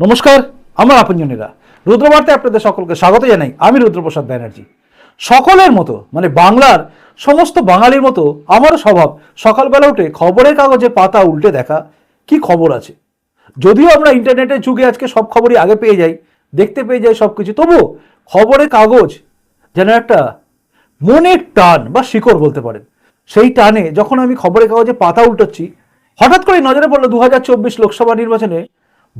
নমস্কার, আমার আপনজনেরা। রুদ্রবার্তায় আপনাদের সকলকে স্বাগত জানাই। আমি রুদ্রপ্রসাদ ব্যানার্জি। সকলের মতো মানে বাংলার সমস্ত বাঙালির মতো আমারও স্বভাব, সকালবেলা উঠে খবরের কাগজে পাতা উল্টে দেখা, কি খবর আছে? যদিও আমরা ইন্টারনেটের যুগে আজকে সব খবরই আগে পেয়ে যাই, দেখতে পেয়ে যাই সব কিছু তবুও খবরের কাগজ যেন একটা মনের টান বা শিকড় বলতে পারেন, সেই টানে যখন আমি খবরের কাগজে পাতা উল্টোচ্ছি, হঠাৎ করে নজরে পড়ল দু হাজার চব্বিশ লোকসভা নির্বাচনে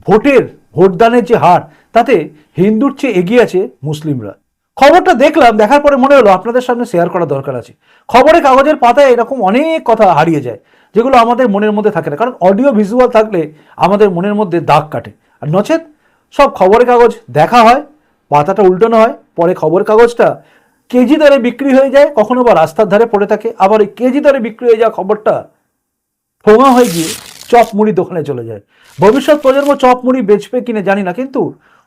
ভোটের ভোটদানের যে হার, তাতে হিন্দুর চেয়ে এগিয়ে আছে মুসলিমরা। খবরটা দেখলাম, দেখার পরে মনে হলো আপনাদের সামনে শেয়ার করা দরকার আছে। খবরের কাগজের পাতায় এরকম অনেক কথা হারিয়ে যায়, যেগুলো আমাদের মনের মধ্যে থাকে না। কারণ অডিও ভিজুয়াল থাকলে আমাদের মনের মধ্যে দাগ কাটে। আর নচেত সব খবরের কাগজ দেখা হয়, পাতাটা উল্টানো হয়, পরে খবরের কাগজটা কেজি দরে বিক্রি হয়ে যায়, কখনো বা রাস্তার ধারে পড়ে থাকে, আবার ওই কেজি দরে বিক্রি হয়ে যাওয়া খবরটা ঠোঙা হয়ে গিয়ে চপ মুড়ি দোকানে চলে যায়। ভবিষ্যৎ প্রজন্ম চপ মুড়ি বেচবে কিনা জানি না, কিন্তু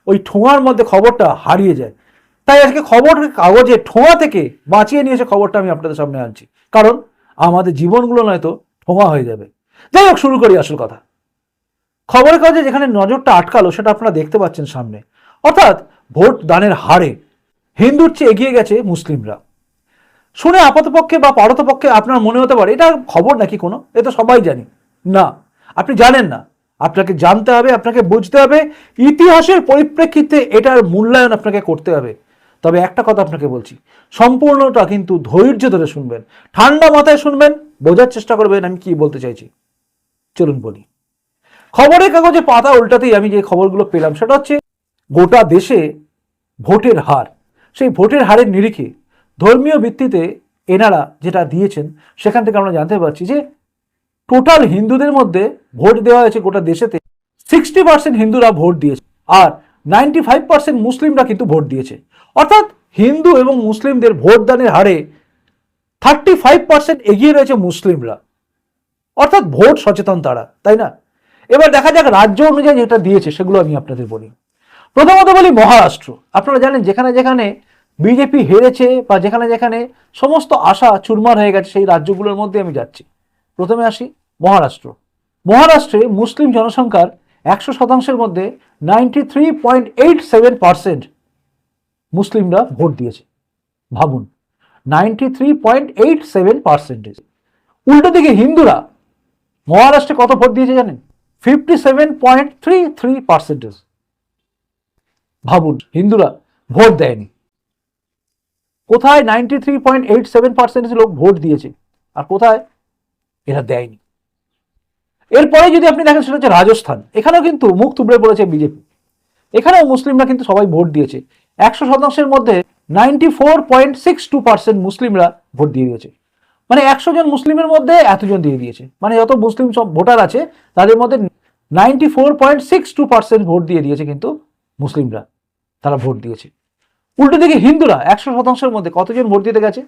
ওই ঠোঙার মধ্যে খবরটা হারিয়ে যায়। তাই আজকে খবর কাগজে ঠোঁয়া থেকে বাঁচিয়ে নিয়ে এসে খবরটা আমি আপনাদের সামনে আনছি। কারণ আমাদের জীবনগুলো নয়তো ঠোঁয়া হয়ে যাবে। যাই হোক, শুরু করি আসল কথা। খবরের কাগজে যেখানে নজরটা আটকালো, সেটা আপনারা দেখতে পাচ্ছেন সামনে। অর্থাৎ ভোট দানের হারে হিন্দুর চেয়ে এগিয়ে গেছে মুসলিমরা। শুনে আপাতপক্ষে বা পারতপক্ষে আপনার মনে হতে পারে, এটা খবর নাকি কোনো? এ তো সবাই জানি। না আপনি জানেন না। আপনাকে জানতে হবে, আপনাকে বুঝতে হবে, ইতিহাসের পরিপ্রেক্ষিতে এটার মূল্যায়ন আপনাকে করতে হবে। তবে একটা কথা আপনাকে বলছি, সম্পূর্ণটা কিন্তু ধৈর্য ধরে শুনবেন। ঠান্ডা মাথায় শুনবেন, বোঝার চেষ্টা করবেন, আমি কি বলতে চাইছি। চলুন বলি। খবরের কাগজে পাতা উল্টাতেই আমি যে খবরগুলো পেলাম, সেটা হচ্ছে গোটা দেশে ভোটের হার। সেই ভোটের হারের নিরিখে ধর্মীয় ভিত্তিতে এনারা যেটা দিয়েছেন, সেখান থেকে আমরা জানতে পারছি যে টোটাল হিন্দুদের মধ্যে ভোট দেওয়া হয়েছে গোটা দেশেতে। সিক্সটি পার্সেন্ট হিন্দুরা ভোট দিয়েছে আর নাইনটি ফাইভ পার্সেন্ট মুসলিমরা কিন্তু ভোট দিয়েছে। অর্থাৎ হিন্দু এবং মুসলিমদের ভোটদানের হারে থার্টি ফাইভ পার্সেন্ট এগিয়ে রয়েছে মুসলিমরা। অর্থাৎ ভোট সচেতন তারা, তাই না? এবার দেখা যাক রাজ্য অনুযায়ী যেটা দিয়েছে সেগুলো আমি আপনাদের বলি। প্রথমত বলি মহারাষ্ট্র। আপনারা জানেন যেখানে যেখানে বিজেপি হেরেছে বা যেখানে যেখানে সমস্ত আশা চুরমার হয়ে গেছে সেই রাজ্যগুলোর মধ্যে আমি যাচ্ছি। প্রথমে আসি মহারাষ্ট্র। মহারাষ্ট্রে মুসলিম জনসংখ্যার একশো শতাংশের মধ্যে ninety three point eight seven percent মুসলিমরা ভোট দিয়েছে। ভাবুন ninety three point eight seven percentage উল্টো দিকে হিন্দুরা মহারাষ্ট্রে কত ভোট দিয়েছে জানেন? Fifty seven point three three percentage ভাবুন, হিন্দুরা ভোট দেয়নি। কোথায় ninety three point eight seven percentage লোক ভোট দিয়েছে? আর কোথায় এরা দেয়নি। এরপরে যদি আপনি দেখেন সেটা হচ্ছে রাজস্থান। এখানেও কিন্তু মুখ তুবড়ে পড়েছে বিজেপি। এখানেও মুসলিমরা কিন্তু সবাই ভোট দিয়েছে। একশো শতাংশের মধ্যে ninety four point six two percent মুসলিমরা ভোট দিয়ে দিয়েছে। মানে একশো জন মুসলিমের মধ্যে এতজন দিয়ে দিয়েছে। মানে যত মুসলিম সব ভোটার আছে, তাদের মধ্যে ninety four point six two percent vote দিয়ে দিয়েছে কিন্তু মুসলিমরা। তারা ভোট দিয়েছে। উল্টো দিকে হিন্দুরা একশো শতাংশের মধ্যে কতজন ভোট দিতে গেছে?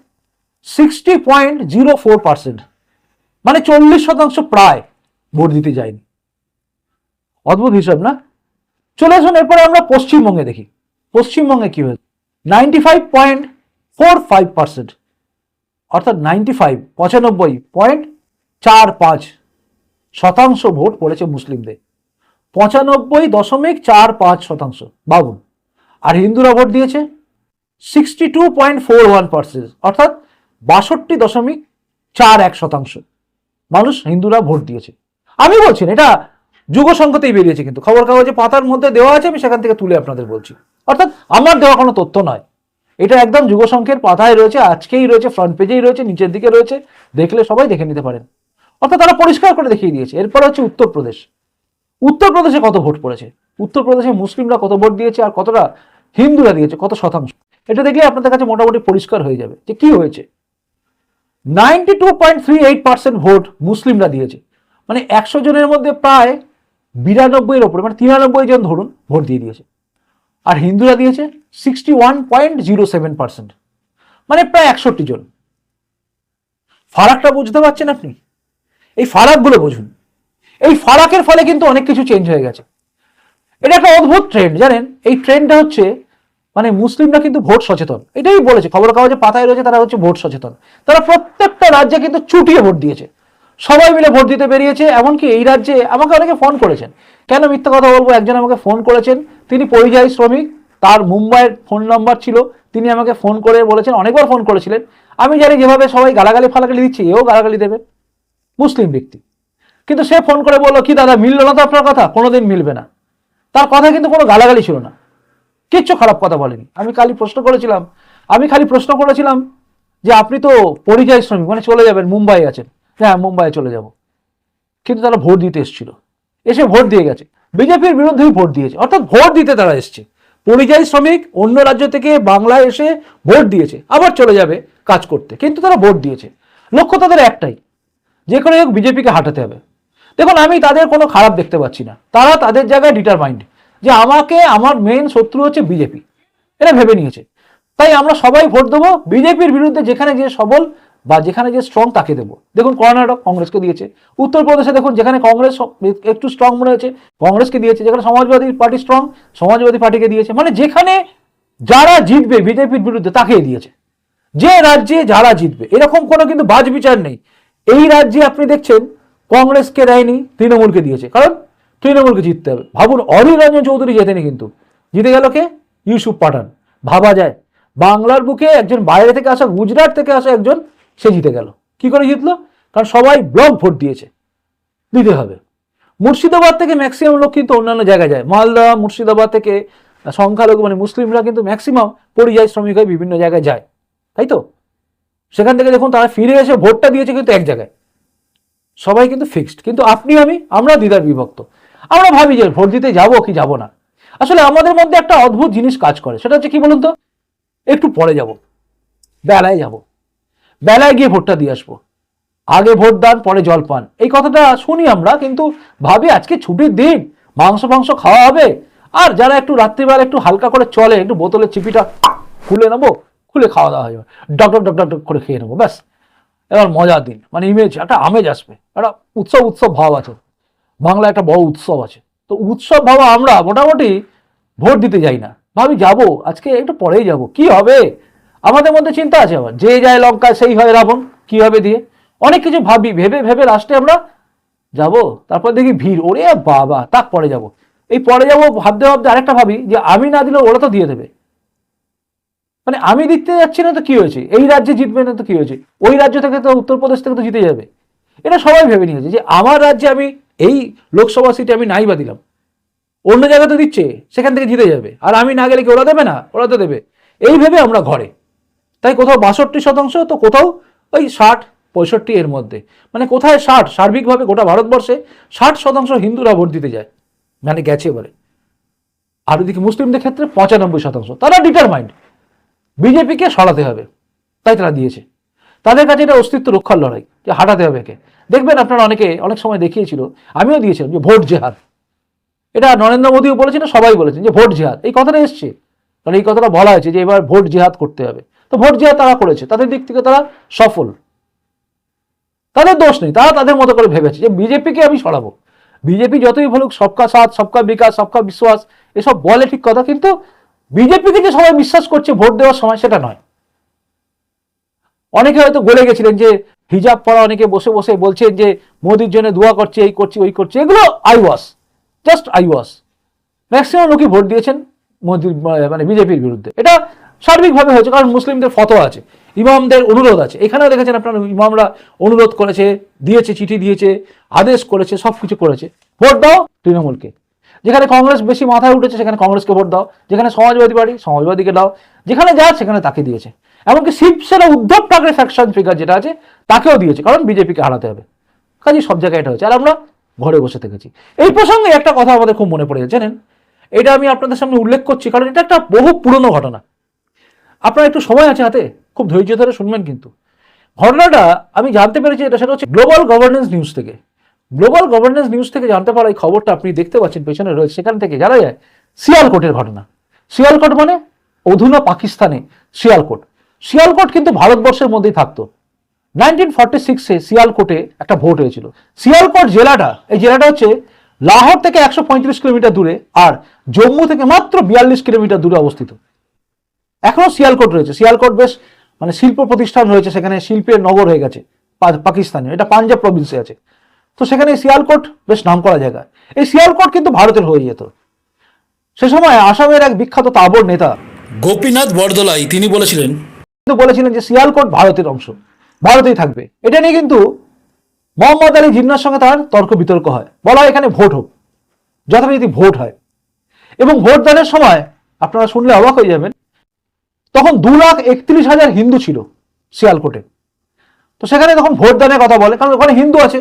Sixty point zero four percent মানে চল্লিশ শতাংশ প্রায় ভোট দিতে যায়নি। অদ্ভুত হিসাব না? চলে আসুন, এরপরে আমরা পশ্চিমবঙ্গে দেখি। পশ্চিমবঙ্গে কি হয়েছে? Ninety five point four five percent অর্থাৎ নাইনটি ফাইভ পঁচানব্বই পয়েন্ট চার পাঁচ শতাংশ ভোট পড়েছে মুসলিমদের। পঁচানব্বই দশমিক চার পাঁচ শতাংশ বাবুন আর হিন্দুরা ভোট দিয়েছে sixty two point four one percent অর্থাৎ বাষট্টি দশমিক চার এক শতাংশ। মানুষ হিন্দুরা ভোট দিয়েছে। আমি বলছি না, এটা যুগ সংখ্যাতেই বেরিয়েছে কিন্তু। খবর কাগজে পাতার মধ্যে দেওয়া আছে আমি সেখান থেকে তুলে আপনাদের বলছি। অর্থাৎ আমার দেওয়া কোনো তথ্য নয়। এটা একদম যুগ সংখ্যের পাতায় রয়েছে আজকেই রয়েছে ফ্রন্ট পেজেই রয়েছে নিচের দিকে রয়েছে। দেখলে সবাই দেখে নিতে পারেন। অর্থাৎ তারা পরিষ্কার করে দেখিয়ে দিয়েছে। এরপর হচ্ছে উত্তরপ্রদেশ। উত্তরপ্রদেশে কত ভোট পড়েছে? উত্তরপ্রদেশে মুসলিমরা কত ভোট দিয়েছে আর কতটা হিন্দুরা দিয়েছে? কত শতাংশ? এটা দেখলে আপনাদের কাছে মোটামুটি পরিষ্কার হয়ে যাবে যে কি হয়েছে। Ninety two point three eight percent vote মুসলিমরা দিয়েছে। মানে একশো জনের মধ্যে প্রায় বিরানব্বইয়ের ওপরে মানে তিরানব্বই জন ধরুন ভোট দিয়ে দিয়েছে। আর হিন্দুরা দিয়েছে sixty one point zero seven percent. মানে প্রায় একষট্টি জন। ফারাকটা বুঝতে পারছেন আপনি? এই ফারাকগুলো বুঝুন। এই ফারাকের ফলে কিন্তু অনেক কিছু চেঞ্জ হয়ে গেছে। এটা একটা অদ্ভুত ট্রেন্ড জানেন? এই ট্রেন্ডটা হচ্ছে মানে মুসলিমরা কিন্তু ভোট সচেতন। এটাই বলেছে খবর কাগজে পাতায় রয়েছে তারা হচ্ছে ভোট সচেতন। তারা প্রত্যেকটা রাজ্যে কিন্তু চুটিয়ে ভোট দিয়েছে। সবাই মিলে ভোট দিতে বেরিয়েছে, এমনকি এই রাজ্যে আমাকে অনেকে ফোন করেছেন। কেন মিথ্যা কথা বলব? একজন আমাকে ফোন করেছেন, তিনি পরিযায়ী শ্রমিক, তার মুম্বাইয়ের ফোন নাম্বার ছিল, তিনি আমাকে ফোন করে বলেছেন, অনেকবার ফোন করেছিলেন। আমি জানি যেভাবে সবাই গালাগালি ফালাগালি দিচ্ছে, এও গালাগালি দেবে। মুসলিম ব্যক্তি। কিন্তু সে ফোন করে বলল, কি দাদা, মিললো না তো আপনার কথা? কোনোদিন মিলবে না। তার কথা কিন্তু কোনো গালাগালি ছিল না। কিচ্ছু খারাপ কথা বলেনি। আমি খালি প্রশ্ন করেছিলাম। আমি খালি প্রশ্ন করেছিলাম যে আপনি তো পরিযায়ী শ্রমিক মানে চলে যাবেন, মুম্বাই আছেন। হ্যাঁ মুম্বাইয়ে চলে যাব। কিন্তু তারা ভোট দিতে এসেছিল। এসে ভোট দিয়ে গেছে। বিজেপির বিরুদ্ধেই ভোট দিয়েছে। অর্থাৎ ভোট দিতে তারা এসছে। পরিযায়ী শ্রমিক অন্য রাজ্য থেকে বাংলায় এসে ভোট দিয়েছে। আবার চলে যাবে কাজ করতে। কিন্তু তারা ভোট দিয়েছে। লক্ষ্য তাদের একটাই। যে কোনো হোক বিজেপিকে হাঁটাতে হবে। দেখুন, আমি তাদের কোনো খারাপ দেখতে পাচ্ছি না। তারা তাদের জায়গায় ডিটারমাইন্ড যে আমাকে, আমার মেন শত্রু হচ্ছে বিজেপি এটা ভেবে নিয়েছে। তাই আমরা সবাই ভোট দেবো বিজেপির বিরুদ্ধে যেখানে যে সবল বা যেখানে যে স্ট্রং তাকে দেবো। দেখুন, কর্ণাটক কংগ্রেসকে দিয়েছে। উত্তরপ্রদেশে দেখুন, যেখানে কংগ্রেস একটু স্ট্রং মনে হয়েছে, কংগ্রেসকে দিয়েছে। যেখানে সমাজবাদী পার্টি স্ট্রং সমাজবাদী পার্টিকে দিয়েছে। মানে যেখানে যারা জিতবে বিজেপির বিরুদ্ধে তাকেই দিয়েছে। যে রাজ্যে যারা জিতবে। এরকম কোনো কিন্তু বাজ বিচার নেই। এই রাজ্যে আপনি দেখছেন, কংগ্রেসকে দেয়নি, তৃণমূলকে দিয়েছে। কারণ তৃণমূলকে জিততে হবে। ভাবুন অধীর রঞ্জন চৌধুরী জেতেনি কিন্তু। জিতে গেল কে? ইউসুফ পাঠান। ভাবা যায়। বাংলার বুকে একজন বাইরে থেকে আসা, গুজরাট থেকে আসা একজন, সে জিতে গেল। কি করে জিতলো? কারণ সবাই ব্লক ভোট দিয়েছে। দিতে হবে। মুর্শিদাবাদ থেকে ম্যাক্সিমাম লোক কিন্তু অন্যান্য জায়গায় যায়। মালদা, মুর্শিদাবাদ থেকে সংখ্যালঘু মানে মুসলিমরা কিন্তু ম্যাক্সিমাম পরিযায়ী শ্রমিক হয়ে বিভিন্ন জায়গায় যায়। তাই তো? সেখান থেকে দেখুন তারা ফিরে এসে ভোটটা দিয়েছে কিন্তু এক জায়গায়। সবাই কিন্তু ফিক্সড কিন্তু আপনি আমি, আমরা দ্বিধার বিভক্ত। আমরা ভাবি যে ভোট দিতে যাব কি যাব না। আসলে আমাদের মধ্যে একটা অদ্ভুত জিনিস কাজ করে, সেটা হচ্ছে কি বলুন তো? একটু পরে যাব, বেলায় যাব, বেলায় গিয়ে ভোটটা দিয়ে আসব। আগে ভোট দান, পরে জল পান। এই কথাটা শুনি আমরা, কিন্তু ভাবি আজকে ছুটির দিন, মাংস ফাংস খাওয়া হবে, আর যারা একটু রাত্রিবেলা একটু হালকা করে চলে, একটু বোতলের চিপিটা খুলে নেব, খুলে খাওয়া দাওয়া হয়ে যাবে। ডক ডক ডক ডক করে খেয়ে নেব, ব্যাস। এবার মজার দিন মানে ইমেজ একটা আমেজ আসবে, একটা উৎসব উৎসব ভাব আছে। বাংলা একটা বড় উৎসব আছে। তো উৎসব ভাবা আমরা মোটামুটি ভোট দিতে যাই না। ভাবি যাব, আজকে একটু পরেই যাব। কি হবে? আমাদের মধ্যে চিন্তা আছে আবার। যে যায় লঙ্কা, সেই হয় রাবণ। কি হবে দিয়ে? অনেক কিছু ভাবি। ভেবে ভেবে লাস্টে আমরা যাব। তারপর দেখি ভিড়। ওরে বাবা, তাক পরে যাব। এই পরে যাব ভাবতে ভাবতে আরেকটা ভাবি যে, আমি না দিলে ওরা তো দিয়ে দেবে। মানে আমি দিতে যাচ্ছি না তো কি হয়েছে? এই রাজ্যে জিতবে না তো কি হয়েছে? ওই রাজ্য থেকে তো, উত্তরপ্রদেশ থেকে তো জিতে যাবে। এটা সবাই ভেবে নিয়েছে যে, আমার রাজ্যে আমি এই লোকসভা সিটে আমি নাই বা দিলাম। অন্য জায়গাতে দিচ্ছে, সেখান থেকে জিতে যাবে। আর আমি না গেলে কি ওরা দেবে না? ওরা তো দেবে। এই ভেবে আমরা ঘরে। তাই কোথাও বাষট্টি শতাংশ, তো কোথাও ওই ষাট, পঁয়ষট্টি এর মধ্যে। মানে কোথায় ষাট? সার্বিকভাবে গোটা ভারতবর্ষে ষাট শতাংশ হিন্দুরা ভোট দিতে যায়। মানে গেছে এবারে। আর ওদিকে মুসলিমদের ক্ষেত্রে পঁচানব্বই শতাংশ। তারা ডিটারমাইন্ড বিজেপিকে সরাতে হবে। তাই তারা দিয়েছে। তাদের কাছে এটা অস্তিত্ব রক্ষার লড়াই, যে হাঁটাতে হবে একে। দেখবেন আপনারা অনেকে অনেক সময় দেখিয়েছিল, আমিও দিয়েছিলাম যে ভোট জেহাদ। এটা নরেন্দ্র মোদীও বলেছেন সবাই বলেছেন যে ভোট জেহাদ। এই কথাটা এসছে। কারণ এই কথাটা বলা হয়েছে যে এবার ভোট জেহাদ করতে হবে। তো ভোট জেহাদ তারা করেছে, তাদের দিক থেকে তারা সফল। তাদের দোষ নেই, তারা তাদের মতো করে ভেবেছে যে বিজেপিকে আমি সরাবো। বিজেপি যতই বলুক, সবকা সাথ, সবকা বিকাশ, সবকা বিশ্বাস, এসব বলে ঠিক কথা, কিন্তু বিজেপিকে যে সবাই বিশ্বাস করছে ভোট দেওয়ার সময় সেটা নয়। অনেকে হয়তো বলে গেছিলেন যে হিজাব পরা অনেকে বসে বসে বলছেন যে, মোদির জন্য দোয়া করছে, এই করছে, ওই করছে। এগুলো I was, just I was. Maximum লোকই ভোট দিয়েছেন মোদির মানে বিজেপির বিরুদ্ধে। এটা সার্বিকভাবে হয়েছে, কারণ মুসলিমদের ফতোয়া আছে, ইমামদের অনুরোধ আছে। এখানেও দেখেছেন আপনার, ইমামরা অনুরোধ করেছে, দিয়েছে, চিঠি দিয়েছে, আদেশ করেছে সব কিছু করেছে। ভোট দাও তৃণমূলকে। যেখানে কংগ্রেস বেশি মাথায় উঠেছে, সেখানে কংগ্রেসকে ভোট দাও। যেখানে সমাজবাদী পার্টি, সমাজবাদীকে দাও। যেখানে যা সেখানে তাকে দিয়েছে। এমনকি শিবসেনা উদ্ধব ঠাকরে ফ্যাকশন ফিগার যেটা আছে, তাকেও দিয়েছে, কারণ বিজেপিকে হারাতে হবে। কাজে সব জায়গায় এটা হয়েছে। আর আমরা ঘরে বসে থেকেছি। এই প্রসঙ্গে একটা কথা আমাদের খুব মনে পড়ে জানেন? এটা আমি আপনাদের সামনে উল্লেখ করছি, কারণ এটা একটা বহু পুরনো ঘটনা। আপনার একটু সময় আছে হাতে? খুব ধৈর্য ধরে শুনবেন কিন্তু। ঘটনাটা আমি জানতে পেরেছি এটা সেটা হচ্ছে গ্লোবাল গভর্নেন্স নিউজ থেকে। গ্লোবাল গভর্নেন্স নিউজ থেকে জানতে পারা এই খবরটা আপনি দেখতে পাচ্ছেন, পেছনে রয়েছে। সেখান থেকে জানা যায়, শিয়ালকোটের ঘটনা। শিয়ালকোট মানে অধুনা পাকিস্তানে শিয়ালকোট। শিয়ালকোট কিন্তু ভারতবর্ষের মধ্যেই থাকতো। নাইনটিন ফর্টি সিক্সে শিয়ালকোটে একটা ভোট হয়েছিল। শিয়ালকোট জেলাটা, এই জেলাটা হচ্ছে লাহোর থেকে একশো পঁয়ত্রিশ কিলোমিটার দূরে আর জম্মু থেকে মাত্র বিয়াল্লিশ কিলোমিটার দূরে অবস্থিত। এখনও শিয়ালকোট রয়েছে। শিয়ালকোট বেশ মানে শিল্প প্রতিষ্ঠান রয়েছে, সেখানে শিল্পের নগর হয়ে গেছে পা- পাকিস্তানীয় এটা পাঞ্জাব প্রভিন্সে আছে। তো সেখানে শিয়ালকোট বেশ নাম করা জায়গা। এই শিয়ালকোট কিন্তু ভারতের হয়ে যেত। সে সময় আসামের এক বিখ্যাত তাবর নেতা গোপীনাথ বরদলাই, তিনি বলেছিলেন কিন্তু বলেছিলেন যে সিয়ালকোট ভারতের অংশ। ভারতেই থাকবে। এটা নিয়ে কিন্তু মোহাম্মদ আলী জিন্নার সঙ্গে তার তর্ক বিতর্ক হয়। বলা হয় এখানে ভোট হোক। যথারীতি ভোট হয়। এবং ভোট দানের সময় আপনারা শুনলে অবাক হয়ে যাবেন, তখন দু লাখ একত্রিশ হাজার হিন্দু ছিল শিয়ালকোটে। তো সেখানে তখন ভোট দানের কথা বলে, কারণ ওখানে হিন্দু আছে।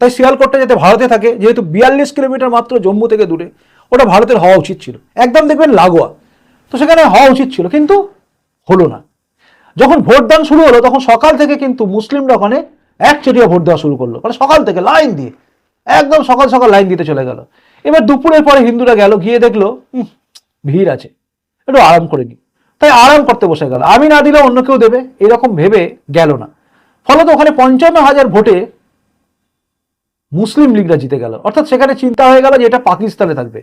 তাই শিয়ালকোটটা যাতে ভারতে থাকে, যেহেতু বিয়াল্লিশ কিলোমিটার মাত্র জম্মু থেকে দূরে, ওটা ভারতের হওয়া উচিত ছিল। একদম দেখবেন লাগোয়া। তো সেখানে হওয়া উচিত ছিল, কিন্তু হলো না। যখন ভোট দান শুরু হলো, তখন সকাল থেকে কিন্তু মুসলিমরা ওখানে একচেটিয়া ভোট দেওয়া শুরু করল। মানে সকাল থেকে লাইন দিয়ে, একদম সকাল সকাল লাইন দিতে চলে গেল। এবার দুপুরের পরে হিন্দুরা গেল, গিয়ে দেখল ভিড় আছে। একটু আরাম করে নি। তাই আরাম করতে বসে গেল। আমি না দিলে অন্য কেউ দেবে, এরকম ভেবে গেল না। ফলত ওখানে পঞ্চান্ন হাজার ভোটে মুসলিম লীগরা জিতে গেল। অর্থাৎ সেখানে চিন্তা হয়ে গেল যে এটা পাকিস্তানে থাকবে।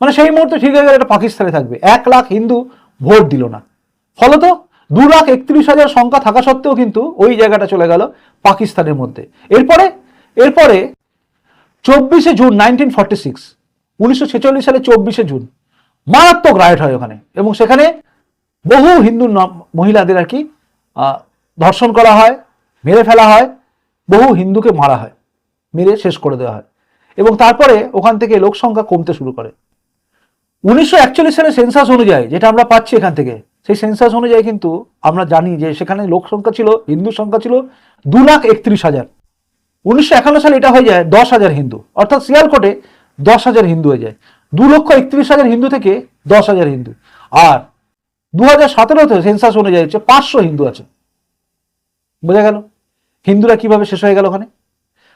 মানে সেই মুহূর্তে ঠিক হয়ে গেল, এটা পাকিস্তানে থাকবে। এক লাখ হিন্দু ভোট দিল না। ফলত দু লাখ একত্রিশ হাজার সংখ্যা থাকা সত্ত্বেও কিন্তু ওই জায়গাটা চলে গেল পাকিস্তানের মধ্যে। এরপরে এরপরে চব্বিশে জুন নাইনটিন ফর্টি সিক্স, উনিশশো ছেচল্লিশ সালে চব্বিশে জুন, মারাত্মক রায়ট হয় ওখানে এবং সেখানে বহু হিন্দু মহিলাদের আর কি ধর্ষণ করা হয়, মেরে ফেলা হয়, বহু হিন্দুকে মারা হয়, মেরে শেষ করে দেওয়া হয় এবং তারপরে ওখান থেকে লোক সংখ্যা কমতে শুরু করে। উনিশশো সালের সেন্সাস অনুযায়ী, যেটা আমরা পাচ্ছি এখান থেকে সেই সেন্সাস অনুযায়ী কিন্তু আমরা জানি যে সেখানে লোক সংখ্যা ছিল, হিন্দু সংখ্যা ছিল দু লাখ একত্রিশ হাজার। উনিশশো একান্ন সালে এটা হয়ে যায় দশ হাজার হিন্দু। অর্থাৎ শিয়ালকোটে দশ হাজার হিন্দু হয়ে যায়। দু লক্ষ একত্রিশ হাজার হিন্দু থেকে দশ হাজার হিন্দু। আর দু হাজার সতেরোতে সেন্সাস অনুযায়ী হচ্ছে পাঁচশো হিন্দু আছে। বোঝা গেল? হিন্দুরা কীভাবে শেষ হয়ে গেল ওখানে?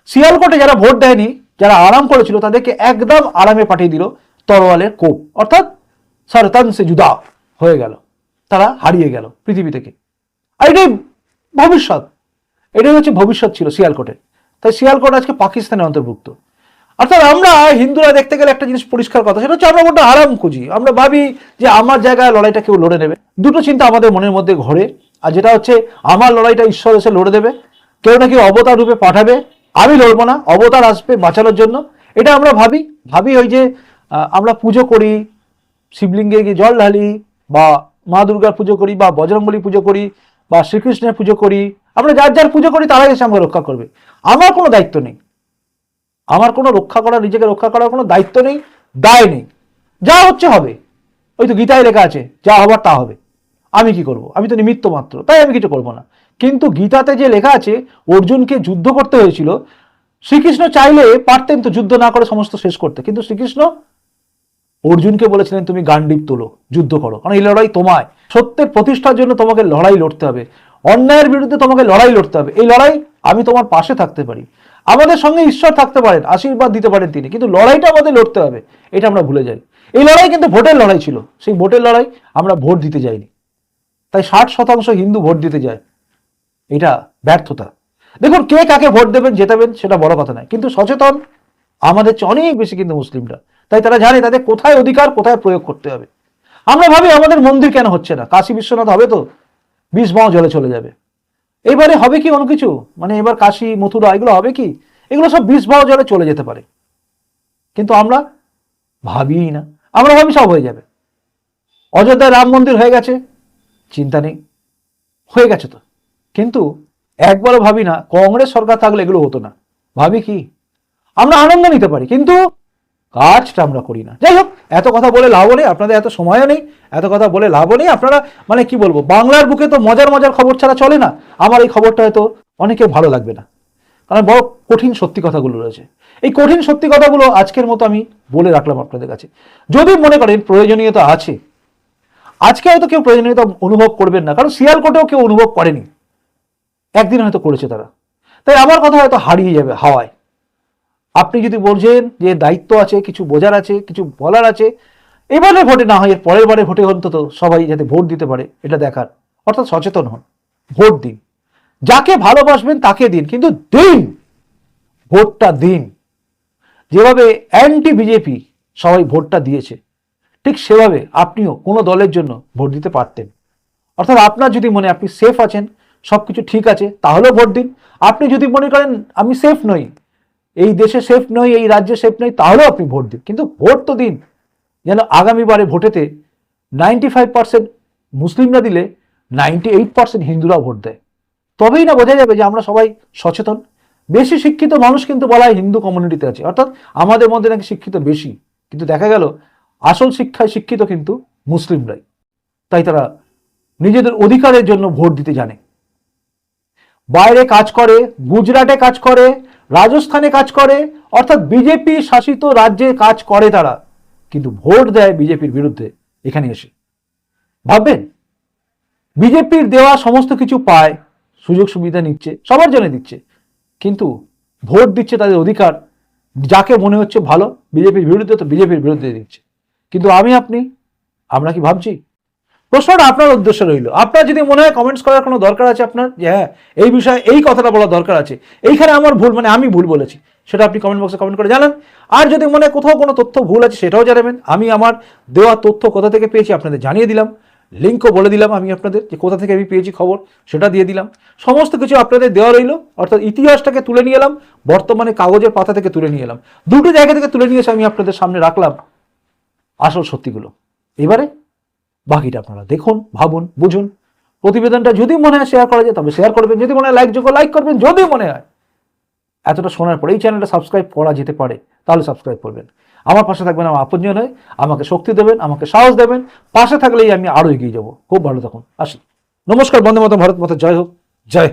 শিয়ালকোটে যারা ভোট দেয়নি, যারা আরাম করেছিল, তাদেরকে একদম আরামে পাঠিয়ে দিল তরোয়ালের কোপ। অর্থাৎ সারতান সে জুদা হয়ে গেল। তারা হারিয়ে গেল পৃথিবী থেকে। আর এটাই ভবিষ্যৎ। এটাই হচ্ছে ভবিষ্যৎ ছিল শিয়ালকোটে। তাই শিয়ালকোট আজকে পাকিস্তানের অন্তর্ভুক্ত। অর্থাৎ আমরা হিন্দুরা দেখতে গেলে একটা জিনিস পরিষ্কার কথা, সেটা হচ্ছে আমরা বড্ড আরাম খুঁজি। আমরা ভাবি যে আমার জায়গায় লড়াইটা কেউ লড়ে নেবে। দুটো চিন্তা আমাদের মনের মধ্যে ঘোরে। আর যেটা হচ্ছে, আমার লড়াইটা ঈশ্বর এসে লড়ে দেবে। কেউ না কেউ অবতার রূপে পাঠাবে। আমি লড়বো না, অবতার আসবে বাঁচানোর জন্য। এটা আমরা ভাবি। ভাবি ওই যে আমরা পুজো করি, শিবলিঙ্গে গিয়ে জল ঢালি বা মা দুর্গার পুজো করি বা বজরংবলী পুজো করি বা শ্রীকৃষ্ণের পুজো করি, আমরা যার যার পুজো করি তারাই এসে আমাকে রক্ষা করবে। আমার কোনো দায়িত্ব নেই। আমার কোনো রক্ষা করা, নিজেকে রক্ষা করার কোনো দায়িত্ব নেই, দায় নেই। যা হচ্ছে হবে। ওই তো গীতায় লেখা আছে, যা হবার তা হবে। আমি কি করব? আমি তো নিমিত্ত মাত্র, তাই আমি কিছু করব না। কিন্তু গীতাতে যে লেখা আছে, অর্জুনকে যুদ্ধ করতে হয়েছিল, শ্রীকৃষ্ণ চাইলে পারতেন তো যুদ্ধ না করে সমস্ত শেষ করতে। কিন্তু শ্রীকৃষ্ণ অর্জুনকে বলেছিলেন, তুমি গান্ডীপ তোলো, যুদ্ধ করো। কারণ এই লড়াই তোমায়, সত্যের প্রতিষ্ঠার জন্য তোমাকে লড়াই লড়তে হবে। অন্যায়ের বিরুদ্ধে তোমাকে লড়াই লড়তে হবে। এই লড়াই আমি তোমার পাশে থাকতে পারি। আমাদের সঙ্গে ঈশ্বর থাকতে পারেন, আশীর্বাদ দিতে পারেন তিনি, কিন্তু লড়াইটা আমাদের লড়তে হবে, এটা আমরা ভুলে যাই। এই লড়াই কিন্তু ভোটের লড়াই ছিল। সেই ভোটের লড়াই আমরা ভোট দিতে যাইনি। তাই ষাট শতাংশ হিন্দু ভোট দিতে যায়। এটা ব্যর্থতা। দেখুন, কে কাকে ভোট দেবেন, জেতাবেন, সেটা বড় কথা নয়। কিন্তু সচেতন আমাদের চেয়ে অনেক বেশি কিন্তু মুসলিমরা। তাই তারা জানে তাদের কোথায় অধিকার, কোথায় প্রয়োগ করতে হবে। আমরা ভাবি আমাদের মন্দির কেন হচ্ছে না? কাশী বিশ্বনাথ হবে তো? বিষ বাঁ জলে চলে যাবে। এবারে হবে কি কোনো কিছু? মানে এবার কাশী, মথুরা, এগুলো হবে কি? এগুলো সব বিষ বাঁ জলে চলে যেতে পারে। কিন্তু আমরা ভাবিই না। আমরা ভাবি সব হয়ে যাবে। অযোধ্যায় রাম মন্দির হয়ে গেছে, চিন্তা নেই। হয়ে গেছে তো। কিন্তু একবারও ভাবি না, কংগ্রেস সরকার থাকলে এগুলো হতো না। ভাবি কি? আমরা আনন্দ নিতে পারি, কিন্তু কাজটা আমরা করি না। যাই হোক, এত কথা বলে লাভও নেই, আপনাদের এত সময়ও নেই, এত কথা বলে লাভও নেই। আপনারা মানে কি বলব, বাংলার বুকে তো মজার মজার খবর ছাড়া চলে না। আমার এই খবরটা হয়তো অনেকের ভালো লাগবে না। কারণ বড় কঠিন সত্যি কথাগুলো রয়েছে। এই কঠিন সত্যি কথাগুলো আজকের মতো আমি বলে রাখলাম আপনাদের কাছে। যদি মনে করেন প্রয়োজনীয়তা আছে, আজকে হয়তো কেউ প্রয়োজনীয়তা অনুভব করবেন না, কারণ শিয়ালকোটেও কেউ অনুভব করেনি। একদিন হয়তো করেছে তারা। তাই আমার কথা হয়তো হারিয়ে যাবে হাওয়ায়। আপনি যদি বলছেন যে দায়িত্ব আছে, কিছু বোঝার আছে, কিছু বলার আছে, এবারে ভোটে না হয়, এর পরের বারে ভোটে অন্তত সবাই যাতে ভোট দিতে পারে, এটা দেখার। অর্থাৎ সচেতন হন। ভোট দিন। যাকে ভালোবাসবেন তাকে দিন, কিন্তু দিন! ভোটটা দিন। যেভাবে অ্যান্টি বিজেপি সবাই ভোটটা দিয়েছে, ঠিক সেভাবে আপনিও কোনো দলের জন্য ভোট দিতে পারতেন। অর্থাৎ আপনার যদি মনে আপনি সেফ আছেন সব কিছু ঠিক আছে, তাহলেও ভোট দিন। আপনি যদি মনে করেন আমি সেফ নই এই দেশে সেফ নয় এই রাজ্যে সেফ নয় তাহলেও আপনি ভোট দিন। কিন্তু ভোট তো দিন। যেন আগামীবারে ভোটেতে নাইনটি ফাইভ পার্সেন্ট মুসলিমরা দিলে নাইনটি এইট পার্সেন্ট হিন্দুরা ভোট দেয়। তবেই না বোঝা যাবে যে আমরা সবাই সচেতন। বেশি শিক্ষিত মানুষ কিন্তু বলা হয় হিন্দু কমিউনিটিতে আছে। অর্থাৎ আমাদের মধ্যে নাকি শিক্ষিত বেশি। কিন্তু দেখা গেল, আসল শিক্ষায় শিক্ষিত কিন্তু মুসলিমরাই। তাই তারা নিজেদের অধিকারের জন্য ভোট দিতে জানে। বাইরে কাজ করে, গুজরাটে কাজ করে রাজস্থানে কাজ করে, অর্থাৎ বিজেপি শাসিত রাজ্যে কাজ করে তারা, কিন্তু ভোট দেয় বিজেপির বিরুদ্ধে, এখানে এসে। ভাববেন, বিজেপির দেওয়া সমস্ত কিছু পায়, সুযোগ সুবিধা নিচ্ছে, সবার জন্য দিচ্ছে, কিন্তু ভোট দিচ্ছে তাদের অধিকার, যাকে মনে হচ্ছে ভালো, বিজেপির বিরুদ্ধে তো বিজেপির বিরুদ্ধে দিচ্ছে। কিন্তু আমি আপনি, আমরা কি ভাবছি? প্রশ্নটা আপনার উদ্দেশ্য রইল। আপনার যদি মনে হয় কমেন্টস করার কোনো দরকার আছে আপনার, যে হ্যাঁ এই বিষয়ে এই কথাটা বলা দরকার আছে, এইখানে আমার ভুল মানে আমি ভুল বলেছি, সেটা আপনি কমেন্ট বক্সে কমেন্ট করে জানান। আর যদি মনে কোথাও কোনো তথ্য ভুল আছে সেটাও জানাবেন। আমি আমার দেওয়া তথ্য কোথা থেকে পেয়েছি আপনাদের জানিয়ে দিলাম। লিঙ্কও বলে দিলাম আমি আপনাদের যে কোথা থেকে আমি পেয়েছি খবর, সেটা দিয়ে দিলাম। সমস্ত কিছু আপনাদের দেওয়া রইল, অর্থাৎ ইতিহাসটাকে তুলে নিয়ে এলাম, বর্তমানে কাগজের পাতা থেকে তুলে নিয়ে এলাম। দুটো জায়গা থেকে তুলে নিয়ে এসে আমি আপনাদের সামনে রাখলাম আসল সত্যিগুলো। এবারে বাকিটা আপনারা দেখুন, ভাবুন, বুঝুন। প্রতিবেদনটা যদি মনে হয় শেয়ার করা যায়, তবে শেয়ার করবেন। যদি মনে হয় লাইক যোগ্য লাইক করবেন। যদি মনে হয় এতটা শোনার পরে এই চ্যানেলটা সাবস্ক্রাইব করা যেতে পারে, তাহলে সাবস্ক্রাইব করবেন। আমার পাশে থাকবেন আমার আপনজন হয়ে, আমাকে শক্তি দেবেন, আমাকে সাহস দেবেন। পাশে থাকলেই আমি আরও এগিয়ে যাব। খুব ভালো থাকুন। আসি। নমস্কার বন্দে মাতা ভারত মাতা জয় হোক। জয়